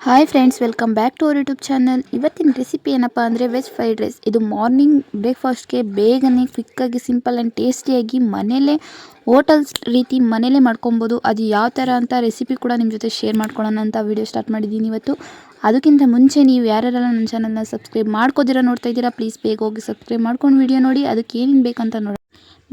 Hi friends welcome back to our YouTube channel ಇವತ್ತಿನ recipe ಏನಪ್ಪ ಅಂದರೆ ವೆಜ್ ಫ್ರೈಡ್ ರೈಸ್ ಇದು ಮಾರ್ನಿಂಗ್ ಬ್ರೇಕ್ಫಾಸ್ಟ್ಗೆ ಬೇಗನೆ ಕ್ವಿಕ್ಕಾಗಿ ಸಿಂಪಲ್ ಆ್ಯಂಡ್ ಟೇಸ್ಟಿಯಾಗಿ ಮನೇಲೇ ಹೋಟೆಲ್ಸ್ ರೀತಿ ಮನೇಲೇ ಮಾಡ್ಕೊಬೋದು. ಅದು ಯಾವ ಥರ ಅಂತ ರೆಸಿಪಿ ಕೂಡ ನಿಮ್ಮ ಜೊತೆ ಶೇರ್ ಮಾಡ್ಕೊಳ್ಳೋಣ ಅಂತ ವಿಡಿಯೋ ಸ್ಟಾರ್ಟ್ ಮಾಡಿದ್ದೀನಿ ಇವತ್ತು. ಅದಕ್ಕಿಂತ ಮುಂಚೆ ನೀವು ಯಾರ್ಯಾರೆಲ್ಲ ನನ್ನ ಚಾನಲ್ನ ಸಬ್ಸ್ಕ್ರೈಬ್ ಮಾಡ್ಕೋದಿರ, ನೋಡ್ತಾ ಇದ್ದೀರಾ ಪ್ಲೀಸ್ ಬೇಗ ಹೋಗಿ ಸಬ್ಸ್ಕ್ರೈಬ್ ಮಾಡ್ಕೊಂಡು ವಿಡಿಯೋ ನೋಡಿ. ಅದಕ್ಕೆ ಏನೇನು ಬೇಕಂತ ನೋಡಿ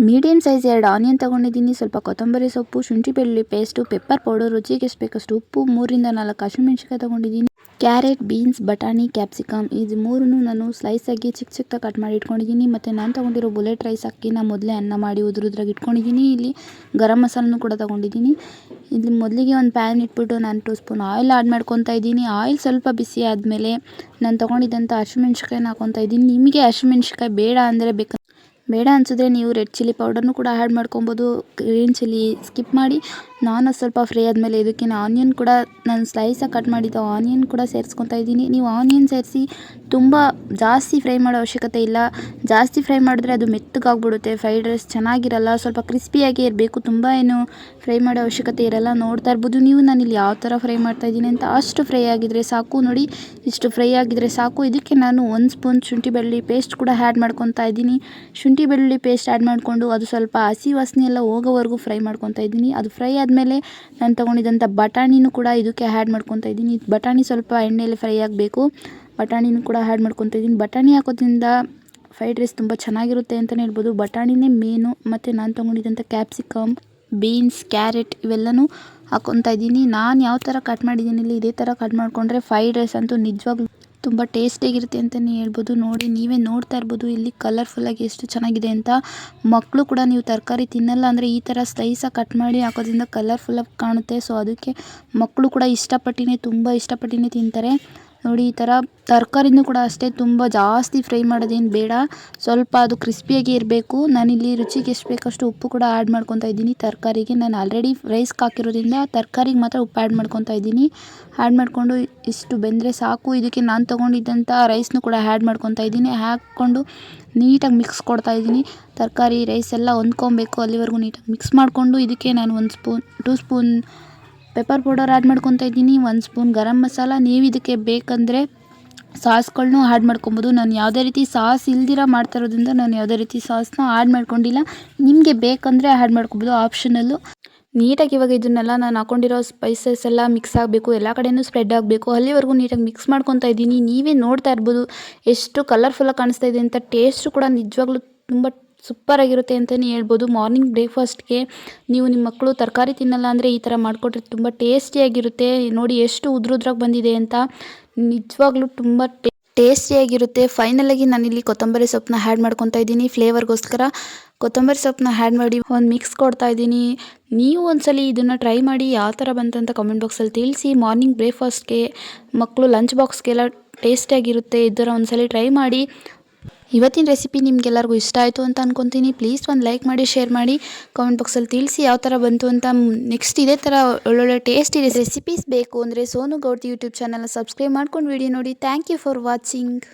ಮೀಡಿಯಮ್ ಸೈಜ್ ಎರಡು ಆನಿಯನ್ ತೊಗೊಂಡಿದ್ದೀನಿ. ಸ್ವಲ್ಪ ಕೊತ್ತಂಬರಿ ಸೊಪ್ಪು ಶುಂಠಿ ಬೆಳ್ಳುಳ್ಳಿ ಪೇಸ್ಟು, ಪೆಪ್ಪರ್ ಪೌಡರ್, ರುಚಿಗೆ ಎಷ್ಟು ಬೇಕಷ್ಟು ಉಪ್ಪು ಮೂರಿಂದ ನಾಲ್ಕು ಹಸಿಮೆಣ್ಸಿಕಾಯಿ ತೊಗೊಂಡಿದ್ದೀನಿ. ಕ್ಯಾರೆಟ್, ಬೀನ್ಸ್, ಬಟಾಣಿ ಕ್ಯಾಪ್ಸಿಕಮ್ ಇದು ಮೂರನ್ನು ನಾನು ಸ್ಲೈಸಾಗಿ ಚಿಕ್ಕ ಚಿಕ್ಕದಾಗಿ ಕಟ್ ಮಾಡಿ ಇಟ್ಕೊಂಡಿದ್ದೀನಿ. ಮತ್ತು ನಾನು ತೊಗೊಂಡಿರೋ ಬುಲೆಟ್ ರೈಸ್ ಅಕ್ಕಿನ ಮೊದಲೇ ಅನ್ನ ಮಾಡಿ ಉದ್ರುದ್ರಾಗಿ ಇಟ್ಕೊಂಡಿದ್ದೀನಿ. ಇಲ್ಲಿ ಗರಂ ಮಸಾಲನೂ ಕೂಡ ತೊಗೊಂಡಿದ್ದೀನಿ. ಇಲ್ಲಿ ಮೊದಲಿಗೆ ಒಂದು ಪ್ಯಾನ್ ಇಟ್ಬಿಟ್ಟು ನಾನು ಟೂ ಸ್ಪೂನ್ ಆಯಿಲ್ ಆ್ಯಡ್ ಮಾಡ್ಕೊತಾ ಇದ್ದೀನಿ. ಆಯಿಲ್ ಸ್ವಲ್ಪ ಬಿಸಿ ಆದಮೇಲೆ ನಾನು ತೊಗೊಂಡಿದ್ದಂಥ ಹಸಿಮೆಣ್ಸಿಕಾಯಿನ ಹಾಕೊತಾ ಇದ್ದೀನಿ. ನಿಮಗೆ ಹಸಿಮೆಣ್ಸಿಕಾಯಿ ಬೇಡ ಅಂದರೆ ಬೇಕು ಬೇಡ ಅನಿಸಿದ್ರೆ ನೀವು ರೆಡ್ ಚಿಲ್ಲಿ ಪೌಡರ್ನು ಕೂಡ ಆ್ಯಡ್ ಮಾಡ್ಕೊಬೋದು. ಗ್ರೀನ್ ಚಿಲ್ಲಿ ಸ್ಕಿಪ್ ಮಾಡಿ. ನಾನು ಸ್ವಲ್ಪ ಫ್ರೈ ಆದಮೇಲೆ ಇದಕ್ಕೆ ಆನಿಯನ್ ಕೂಡ ನಾನು ಸ್ಲೈಸಾಗಿ ಕಟ್ ಮಾಡಿದ್ದು ಆನಿಯನ್ ಕೂಡ ಸೇರಿಸ್ಕೊತಾ ಇದ್ದೀನಿ. ನೀವು ಆನಿಯನ್ ಸೇರಿಸಿ ತುಂಬ ಜಾಸ್ತಿ ಫ್ರೈ ಮಾಡೋ ಅವಶ್ಯಕತೆ ಇಲ್ಲ. ಜಾಸ್ತಿ ಫ್ರೈ ಮಾಡಿದ್ರೆ ಅದು ಮೆತ್ತಗಾಗ್ಬಿಡುತ್ತೆ. ಫ್ರೈಡ್ ರೈಸ್ ಚೆನ್ನಾಗಿರಲ್ಲ. ಸ್ವಲ್ಪ ಕ್ರಿಸ್ಪಿಯಾಗಿ ಇರಬೇಕು. ತುಂಬ ಏನು ಫ್ರೈ ಮಾಡೋ ಅವಶ್ಯಕತೆ ಇರಲ್ಲ. ನೋಡ್ತಾ ಇರ್ಬೋದು ನೀವು. ನಾನು ಇಲ್ಲಿ ಯಾವ ಥರ ಫ್ರೈ ಮಾಡ್ತಾ ಇದ್ದೀನಿ ಅಂತ ಅಷ್ಟು ಫ್ರೈ ಆಗಿದ್ರೆ ಸಾಕು. ನೋಡಿ, ಇಷ್ಟು ಫ್ರೈ ಆಗಿದ್ರೆ ಸಾಕು. ಇದಕ್ಕೆ ನಾನು ಒಂದು ಸ್ಪೂನ್ ಶುಂಠಿ ಬೆಳ್ಳುಳ್ಳಿ ಪೇಸ್ಟ್ ಕೂಡ ಆ್ಯಡ್ ಮಾಡ್ಕೊತಾ ಇದ್ದೀನಿ. ಶುಂಠಿ ಬೆಳ್ಳುಳ್ಳಿ ಪೇಸ್ಟ್ ಆ್ಯಡ್ ಮಾಡಿಕೊಂಡು ಅದು ಸ್ವಲ್ಪ ಹಸಿ ವಾಸನೆ ಎಲ್ಲ ಹೋಗೋವರೆಗೂ ಫ್ರೈ ಮಾಡ್ಕೊತಾ ಇದ್ದೀನಿ. ಅದು ಫ್ರೈ ಆದಮೇಲೆ ನಾನು ತೊಗೊಂಡಿದ್ದಂಥ ಬಟಾಣಿನೂ ಕೂಡ ಇದಕ್ಕೆ ಆ್ಯಡ್ ಮಾಡ್ಕೊತಾ ಇದ್ದೀನಿ. ಬಟಾಣಿ ಸ್ವಲ್ಪ ಎಣ್ಣೆಯಲ್ಲಿ ಫ್ರೈ ಆಗಬೇಕು. ಬಟಾಣಿನೂ ಕೂಡ ಆ್ಯಡ್ ಮಾಡ್ಕೊತಾ ಇದ್ದೀನಿ. ಬಟಾಣಿ ಹಾಕೋದ್ರಿಂದ ಫ್ರೈಡ್ ರೈಸ್ ತುಂಬ ಚೆನ್ನಾಗಿರುತ್ತೆ ಅಂತಲೇ ಹೇಳ್ಬೋದು. ಬಟಾಣಿನೇ ಮೇನು ಮತ್ತು ನಾನು ತೊಗೊಂಡಿದ್ದಂಥ ಕ್ಯಾಪ್ಸಿಕಮ್ ಬೀನ್ಸ್ ಕ್ಯಾರೆಟ್ ಇವೆಲ್ಲನೂ ಹಾಕ್ಕೊತಾ ಇದ್ದೀನಿ. ನಾನು ಯಾವ ಥರ ಕಟ್ ಮಾಡಿದ್ದೀನಿ ಇಲ್ಲಿ ಇದೇ ಥರ ಕಟ್ ಮಾಡಿಕೊಂಡ್ರೆ ಫ್ರೈಡ್ ರೈಸ್ ಅಂತೂ ನಿಜವಾಗ್ಲೂ ತುಂಬ ಟೇಸ್ಟಿಯಾಗಿರುತ್ತೆ ಅಂತಲೇ ಹೇಳ್ಬೋದು. ನೋಡಿ, ನೀವೇ ನೋಡ್ತಾ ಇರ್ಬೋದು ಇಲ್ಲಿ ಕಲರ್ಫುಲ್ಲಾಗಿ ಎಷ್ಟು ಚೆನ್ನಾಗಿದೆ ಅಂತ. ಮಕ್ಕಳು ಕೂಡ ನೀವು ತರಕಾರಿ ತಿನ್ನಲ್ಲ ಅಂದರೆ ಈ ಥರ ಸ್ಲೈಸಾಗಿ ಕಟ್ ಮಾಡಿ ಹಾಕೋದ್ರಿಂದ ಕಲರ್ಫುಲ್ಲಾಗಿ ಕಾಣುತ್ತೆ. ಸೊ ಅದಕ್ಕೆ ಮಕ್ಕಳು ಕೂಡ ಇಷ್ಟಪಟ್ಟಿನೇ, ತುಂಬ ಇಷ್ಟಪಟ್ಟಿನೇ ತಿಂತಾರೆ. ನೋಡಿ, ಈ ಥರ ತರಕಾರಿನೂ ಕೂಡ ಅಷ್ಟೇ, ತುಂಬ ಜಾಸ್ತಿ ಫ್ರೈ ಮಾಡೋದೇನು ಬೇಡ. ಸ್ವಲ್ಪ ಅದು ಕ್ರಿಸ್ಪಿಯಾಗಿ ಇರಬೇಕು. ನಾನಿಲ್ಲಿ ರುಚಿಗೆ ಎಷ್ಟು ಬೇಕಷ್ಟು ಉಪ್ಪು ಕೂಡ ಆ್ಯಡ್ ಮಾಡ್ಕೊತಾ ಇದ್ದೀನಿ. ತರಕಾರಿಗೆ ನಾನು ಆಲ್ರೆಡಿ ರೈಸ್ಗೆ ಹಾಕಿರೋದ್ರಿಂದ ತರಕಾರಿಗೆ ಮಾತ್ರ ಉಪ್ಪು ಆ್ಯಡ್ ಮಾಡ್ಕೊತಾ ಇದ್ದೀನಿ. ಆ್ಯಡ್ ಮಾಡಿಕೊಂಡು ಇಷ್ಟು ಬೆಂದರೆ ಸಾಕು. ಇದಕ್ಕೆ ನಾನು ತೊಗೊಂಡಿದ್ದಂಥ ರೈಸ್ನೂ ಕೂಡ ಆ್ಯಡ್ ಮಾಡ್ಕೊತಾ ಇದ್ದೀನಿ. ಹಾಕ್ಕೊಂಡು ನೀಟಾಗಿ ಮಿಕ್ಸ್ ಕೊಡ್ತಾ ಇದ್ದೀನಿ. ತರಕಾರಿ, ರೈಸ್ ಎಲ್ಲ ಹೊಂದ್ಕೊಬೇಕು ಅಲ್ಲಿವರೆಗೂ ನೀಟಾಗಿ ಮಿಕ್ಸ್ ಮಾಡಿಕೊಂಡು ಇದಕ್ಕೆ ನಾನು ಒಂದು spoon, two spoon pepper powder add ಮಾಡ್ಕೊತಾ ಇದ್ದೀನಿ. ಒಂದು ಸ್ಪೂನ್ ಗರಂ ಮಸಾಲ. ನೀವು ಇದಕ್ಕೆ ಬೇಕಂದರೆ ಸಾಸ್ಗಳನ್ನೂ ಆ್ಯಡ್ ಮಾಡ್ಕೊಬೋದು. ನಾನು ಯಾವುದೇ ರೀತಿ ಸಾಸ್ ಇಲ್ದಿರ ಮಾಡ್ತಾ ಇರೋದ್ರಿಂದ ನಾನು ಯಾವುದೇ ರೀತಿ ಸಾಸ್ನ ಆ್ಯಡ್ ಮಾಡ್ಕೊಂಡಿಲ್ಲ. ನಿಮಗೆ ಬೇಕಂದರೆ ಆ್ಯಡ್ ಮಾಡ್ಕೊಬೋದು ಆಪ್ಷನಲ್ಲು ನೀಟಾಗಿ ಇವಾಗ ಇದನ್ನೆಲ್ಲ ನಾನು ಹಾಕೊಂಡಿರೋ ಸ್ಪೈಸಸ್ ಎಲ್ಲ ಮಿಕ್ಸ್ ಆಗಬೇಕು. ಎಲ್ಲ ಕಡೆಯೂ ಸ್ಪ್ರೆಡ್ ಆಗಬೇಕು. ಅಲ್ಲಿವರೆಗೂ ನೀಟಾಗಿ ಮಿಕ್ಸ್ ಮಾಡ್ಕೊತಾ ಇದ್ದೀನಿ. ನೀವೇ ನೋಡ್ತಾ ಇರ್ಬೋದು. ಎಷ್ಟು ಕಲರ್ಫುಲ್ಲಾಗಿ ಕಾಣಿಸ್ತಾ ಇದೆ ಅಂತ ಟೇಸ್ಟು ಕೂಡ ನಿಜವಾಗ್ಲೂ ತುಂಬ ಸೂಪರಾಗಿರುತ್ತೆ ಅಂತಲೇ ಹೇಳ್ಬೋದು. ಮಾರ್ನಿಂಗ್ ಬ್ರೇಕ್ಫಾಸ್ಟ್ಗೆ ನೀವು ನಿಮ್ಮ ಮಕ್ಕಳು ತರಕಾರಿ ತಿನ್ನಲ್ಲ ಅಂದರೆ ಈ ಥರ ಮಾಡಿಕೊಟ್ರೆ ತುಂಬ ಟೇಸ್ಟಿಯಾಗಿರುತ್ತೆ ನೋಡಿ ಎಷ್ಟು ಉದ್ರುದ್ರಾಗಿ ಬಂದಿದೆ ಅಂತ. ನಿಜವಾಗ್ಲೂ ತುಂಬ ಟೇ ಟೇಸ್ಟಿಯಾಗಿರುತ್ತೆ ಫೈನಲಾಗಿ ನಾನಿಲ್ಲಿ ಕೊತ್ತಂಬರಿ ಸೊಪ್ಪನ್ನ ಹ್ಯಾಡ್ ಮಾಡ್ಕೊತಾ ಇದ್ದೀನಿ. ಫ್ಲೇವರ್ಗೋಸ್ಕರ ಕೊತ್ತಂಬರಿ ಸೊಪ್ಪನ್ನ ಹ್ಯಾಡ್ ಮಾಡಿ ಒಂದು ಮಿಕ್ಸ್ ಕೊಡ್ತಾ ಇದ್ದೀನಿ. ನೀವು ಒಂದ್ಸಲಿ ಇದನ್ನು ಟ್ರೈ ಮಾಡಿ ಯಾವ ಥರ ಬಂತಂತ ಕಮೆಂಟ್ ಬಾಕ್ಸಲ್ಲಿ ತಿಳಿಸಿ. ಮಾರ್ನಿಂಗ್ ಬ್ರೇಕ್ಫಾಸ್ಟ್ಗೆ ಮಕ್ಕಳು ಲಂಚ್ ಬಾಕ್ಸ್ಗೆಲ್ಲ ಟೇಸ್ಟಿಯಾಗಿರುತ್ತೆ ಇದರ ಒಂದ್ಸಲಿ ಟ್ರೈ ಮಾಡಿ. ಇವತ್ತಿನ ರೆಸಿಪಿ ನಿಮಗೆಲ್ಲರಿಗೂ ಇಷ್ಟ ಆಯಿತು ಅಂತ ಅನ್ಕೊತೀನಿ. ಪ್ಲೀಸ್ ಒಂದು ಲೈಕ್ ಮಾಡಿ ಶೇರ್ ಮಾಡಿ. ಕಾಮೆಂಟ್ ಬಾಕ್ಸಲ್ಲಿ ತಿಳಿಸಿ ಯಾವ ಥರ ಬಂತು ಅಂತ ನೆಕ್ಸ್ಟ್ ಇದೇ ಥರ ಒಳ್ಳೊಳ್ಳೆ ಟೇಸ್ಟಿ ರೆಸಿಪೀಸ್ ಬೇಕು ಅಂದರೆ ಸೋನು ಗೌಡ್ತಿ ಯೂಟ್ಯೂಬ್ ಚಾನಲ್ನ ಸಬ್ಸ್ಕ್ರೈಬ್ ಮಾಡ್ಕೊಂಡು ವಿಡಿಯೋ ನೋಡಿ. Thank you for watching